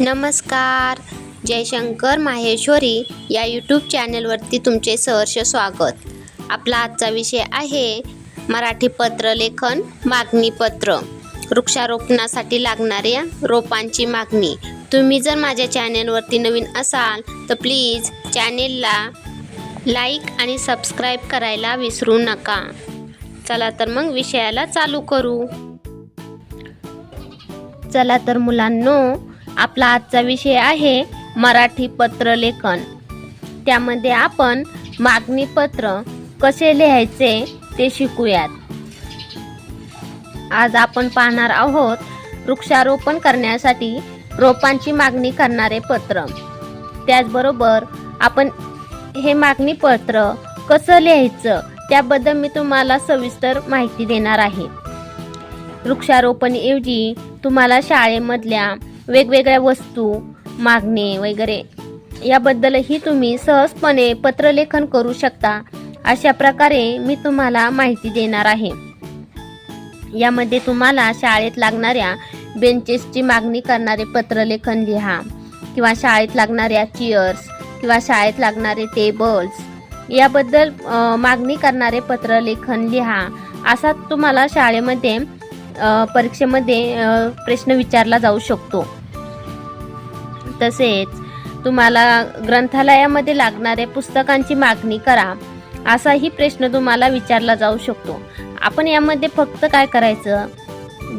नमस्कार. जयशंकर माहेश्वरी या यूट्यूब चॅनलवरती तुमचे सहर्ष स्वागत. आपला आजचा विषय आहे मराठी पत्रलेखन मागणी पत्र. वृक्षारोपणासाठी लागणाऱ्या रोपांची मागणी. तुम्ही जर माझ्या चॅनलवरती नवीन असाल तर प्लीज चॅनेलला लाईक आणि सबस्क्राईब करायला विसरू नका. चला तर मग विषयाला चालू करू. चला तर मुलांनो आपला आजचा विषय आहे मराठी पत्रलेखन त्यामध्ये आपण मागणी पत्र कसे लिहायचे ते शिकूयात. आज आपण पाहणार आहोत वृक्षारोपण करण्यासाठी रोपांची मागणी करणारे पत्र. त्याचबरोबर आपण हे मागणी पत्र कसं लिहायचं त्याबद्दल मी तुम्हाला सविस्तर माहिती देणार आहे. वृक्षारोपणऐवजी तुम्हाला शाळेमधल्या वेगवेगळ्या वस्तू मागणे वगैरे. याबद्दलही तुम्ही सहजपणे पत्रलेखन करू शकता. अशा प्रकारे मी तुम्हाला माहिती देणार आहे. यामध्ये तुम्हाला शाळेत लागणाऱ्या बेंचेसची मागणी करणारे पत्रलेखन लिहा किंवा शाळेत लागणाऱ्या चेअर्स किंवा शाळेत लागणारे टेबल्स. याबद्दल मागणी करणारे पत्रलेखन लिहा. असा तुम्हाला शाळेमध्ये परीक्षेमध्ये प्रश्न विचारला जाऊ शकतो. तसेच तुम्हाला ग्रंथालयामध्ये लागणाऱ्या पुस्तकांची मागणी करा. असाही प्रश्न तुम्हाला विचारला जाऊ शकतो. आपण यामध्ये फक्त काय करायचं?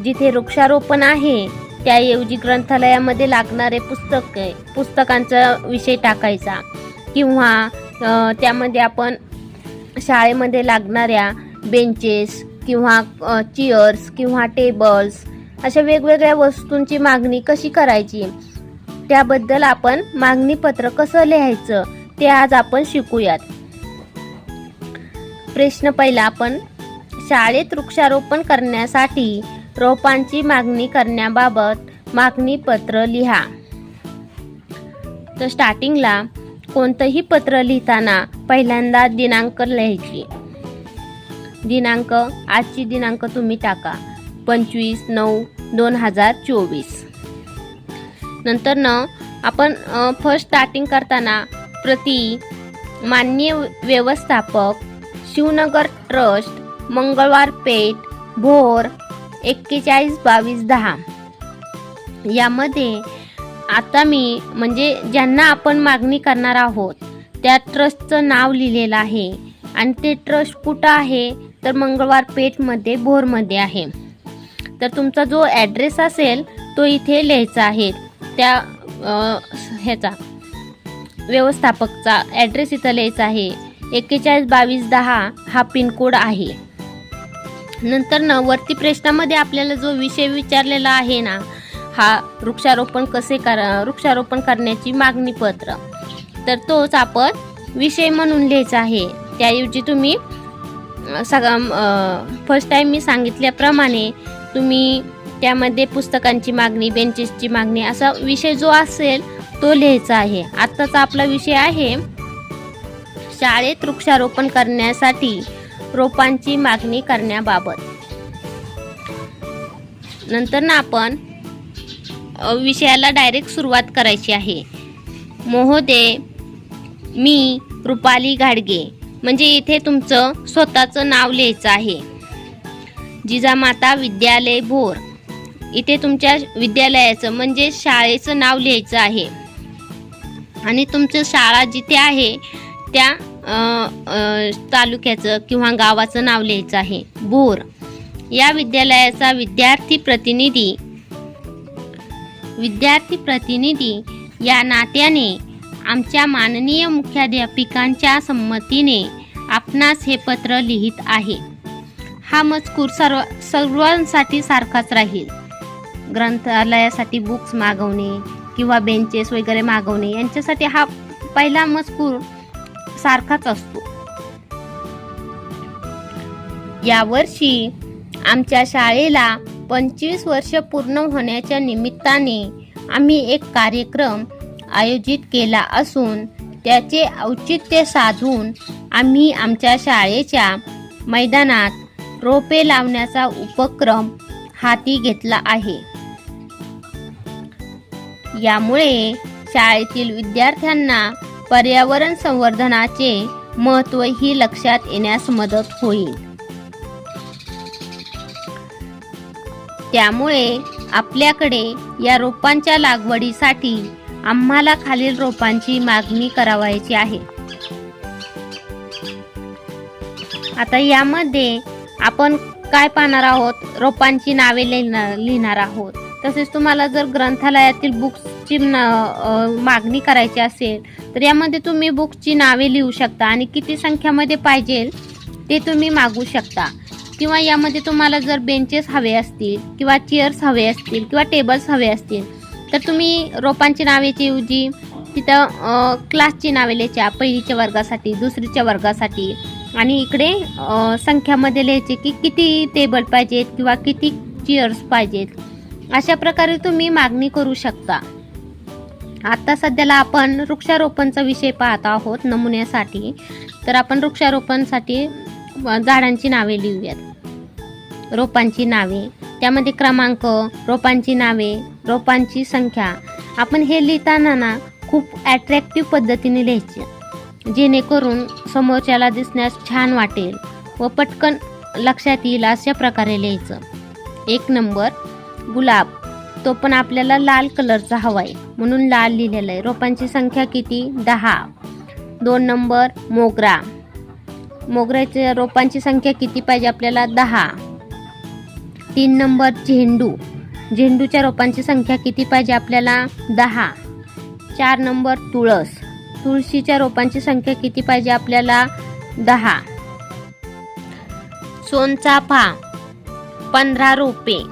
जिथे वृक्षारोपण आहे त्याऐवजी ग्रंथालयामध्ये लागणारे पुस्तक पुस्तकांचा विषय टाकायचा. किंवा त्यामध्ये आपण शाळेमध्ये लागणाऱ्या बेंचेस किंवा चिअर्स किंवा टेबल्स अशा वेगवेगळ्या वस्तूंची मागणी कशी करायची? त्याबद्दल आपण मागणी पत्र कसं लिहायचं ते आज आपण शिकूयात. प्रश्न पहिला आपण शाळेत वृक्षारोपण करण्यासाठी रोपांची मागणी करण्याबाबत मागणी पत्र लिहा. तर स्टार्टिंगला कोणतंही पत्र लिहिताना पहिल्यांदा दिनांक लिहायची. दिनांक आजची दिनांक तुम्ही टाका. पंचवीस नऊ दोन हजार चोवीस. नंतर न आपण फर्स्ट स्टार्टिंग करताना प्रति मान्य व्यवस्थापक शिवनगर ट्रस्ट मंगळवार पेठ भोर एक्केचाळीस बावीस दहा. यामध्ये आता मी म्हणजे ज्यांना आपण मागणी करणार आहोत त्या ट्रस्टचं नाव लिहिलेलं आहे. आणि ते ट्रस्ट कुठं आहे? तर मंगळवार पेठमध्ये भोरमध्ये आहे. तर तुमचा जो ॲड्रेस असेल तो इथे लिहायचा आहे. त्या ह्याचा व्यवस्थापकचा ॲड्रेस इथं लिहायचा आहे. एक्केचाळीस बावीस दहा हा पिनकोड आहे. नंतर न वरती प्रश्नामध्ये आपल्याला जो विषय विचारलेला आहे ना हा वृक्षारोपण कसे कर वृक्षारोपण करण्याची मागणी पत्र. तर तोच आपण विषय म्हणून लिहायचा आहे. त्याऐवजी तुम्ही सगळं फर्स्ट टाईम मी सांगितल्याप्रमाणे तुम्ही त्यामध्ये पुस्तकांची मागणी बेंचेसची मागणी असा विषय जो असेल तो लिहायचा आहे. आत्ताचा आपला विषय आहे शाळेत वृक्षारोपण करण्यासाठी रोपांची मागणी करण्याबाबत. नंतर ना आपण विषयाला डायरेक्ट सुरुवात करायची आहे. महोदय मी रुपाली घाडगे म्हणजे इथे तुमचं स्वतःचं नाव लिहायचं आहे. जिजामाता विद्यालय भोर. इथे तुमच्या विद्यालयाचं म्हणजे शाळेचं नाव लिहायचं आहे. आणि तुमचं शाळा जिथे आहे त्या तालुक्याचं किंवा गावाचं नाव लिहायचं आहे. भोर. या विद्यालयाचा विद्यार्थी प्रतिनिधी विद्यार्थी प्रतिनिधी या नात्याने आमच्या माननीय मुख्याध्यापिकांच्या संमतीने आपणास हे पत्र लिहित आहे. हा मजकूर सर्व सर्वांसाठी सारखाच राहील. ग्रंथालयासाठी बुक्स मागवणे किंवा बेंचेस वगैरे मागवणे यांच्यासाठी हा पहिला मजकूर सारखाच असतो. यावर्षी आमच्या शाळेला पंचवीस वर्ष पूर्ण होण्याच्या निमित्ताने आम्ही एक कार्यक्रम आयोजित केला असून त्याचे औचित्य साधून आम्ही आमच्या शाळेच्या मैदानात रोपे लावण्याचा उपक्रम हाती घेतला आहे. यामुळे शाळेतील विद्यार्थ्यांना पर्यावरण संवर्धनाचे महत्त्व ही लक्षात येण्यास मदत होईल. त्यामुळे आपल्याकडे या रोपांच्या लागवडीसाठी आम्हाला खालील रोपांची मागणी करावायची आहे. आता यामध्ये आपण काय पाहणार आहोत? रोपांची नावे लिहिणार लिहिणार आहोत. तसेच तुम्हाला जर ग्रंथालयातील बुक्सची मागणी करायची असेल तर यामध्ये तुम्ही बुक्सची नावे लिहू शकता आणि किती संख्यामध्ये पाहिजे ते तुम्ही मागू शकता. किंवा यामध्ये तुम्हाला जर बेंचेस हवे असतील किंवा चेअर्स हवे असतील किंवा टेबल्स हवे असतील तर तुम्ही रोपांची नावेची ऐवजी तिथं क्लासची नावे लिहायच्या पहिलीच्या वर्गासाठी दुसरीच्या वर्गासाठी. आणि इकडे संख्यामध्ये लिहायचे की किती टेबल पाहिजेत किंवा किती चेअर्स पाहिजेत. अशा प्रकारे तुम्ही मागणी करू शकता. आत्ता सध्याला आपण वृक्षारोपणचा विषय पाहत आहोत नमुन्यासाठी. तर आपण वृक्षारोपणसाठी झाडांची नावे लिहूयात. रोपांची नावे. त्यामध्ये क्रमांक रोपांची नावे रोपांची संख्या. आपण हे लिहिताना ना खूप ॲट्रॅक्टिव्ह पद्धतीने लिहायचे. जेणेकरून समोरच्याला दिसण्यास छान वाटेल व पटकन लक्षात येईल अशा प्रकारे लिहायचं. एक नंबर गुलाब. तो पण आपल्याला लाल कलरचा हवा आहे म्हणून लाल लिहिलेला आहे. रोपांची संख्या किती? दहा. दोन नंबर मोगरा. मोगऱ्याच्या रोपांची संख्या किती पाहिजे आपल्याला? दहा. तीन नंबर झेंडू. झेंडूच्या रोपांची संख्या किती पाहिजे आपल्याला? दहा. चार नंबर तुळस. तुळशीच्या रोपांची संख्या किती पाहिजे आपल्याला? दहा. सोनचाफा पंधरा रोपे.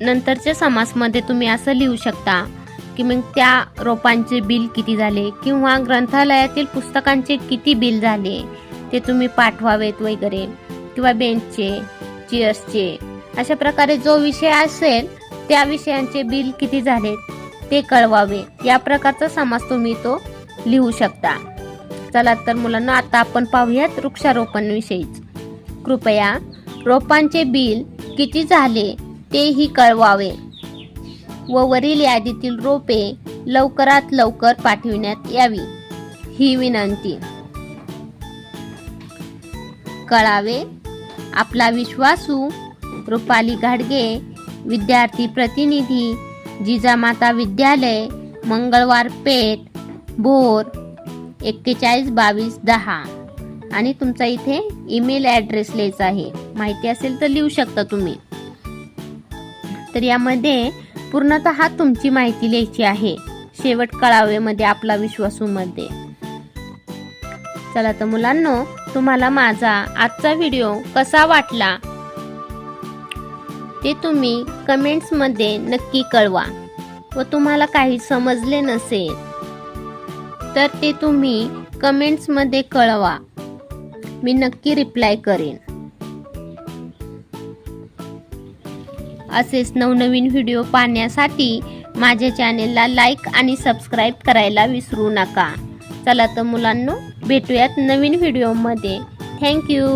नंतरच्या समासमध्ये तुम्ही असं लिहू शकता की मग त्या रोपांचे बिल किती झाले? किंवा ग्रंथालयातील पुस्तकांचे किती बिल झाले? ते तुम्ही पाठवावेत वगैरे. किंवा बेंचचे. चेअर्सचे अशा प्रकारे जो विषय असेल त्या विषयांचे बिल किती झाले ते कळवावे. या प्रकारचा समास तुम्ही तो लिहू शकता. चला तर मुलांना आता आपण पाहूयात वृक्षारोपण विषयीच. कृपया रोपांचे बिल किती झाले तेही कळवावे. व वरील यादीतील रोपे लवकरात लवकर पाठविण्यात यावी ही विनंती. कळावे. आपला विश्वासू रुपाली घाडगे विद्यार्थी प्रतिनिधी जिजामाता विद्यालय मंगळवार पेठ भोर एक्केचाळीस बावीस दहा. आणि तुमचा इथे ईमेल ॲड्रेस लिहायचा आहे. माहिती असेल तर लिहू शकता तुम्ही. तर यामध्ये पूर्णतः तुमची माहिती लिहायची आहे. शेवट कळावेमध्ये आपला विश्वासूमध्ये चला तर मुलांनो तुम्हाला माझा आजचा व्हिडिओ कसा वाटला? ते तुम्ही कमेंट्समध्ये नक्की कळवा. व तुम्हाला काही समजले नसेल तर ते तुम्ही कमेंट्समध्ये कळवा. मी नक्की रिप्लाय करेन. असेच नवनवीन व्हिडिओ पाहण्यासाठी माझ्या चॅनेलला लाईक आणि सबस्क्राईब करायला विसरू नका. चला तर मुलांनो भेटूयात नवीन व्हिडिओमध्ये थँक्यू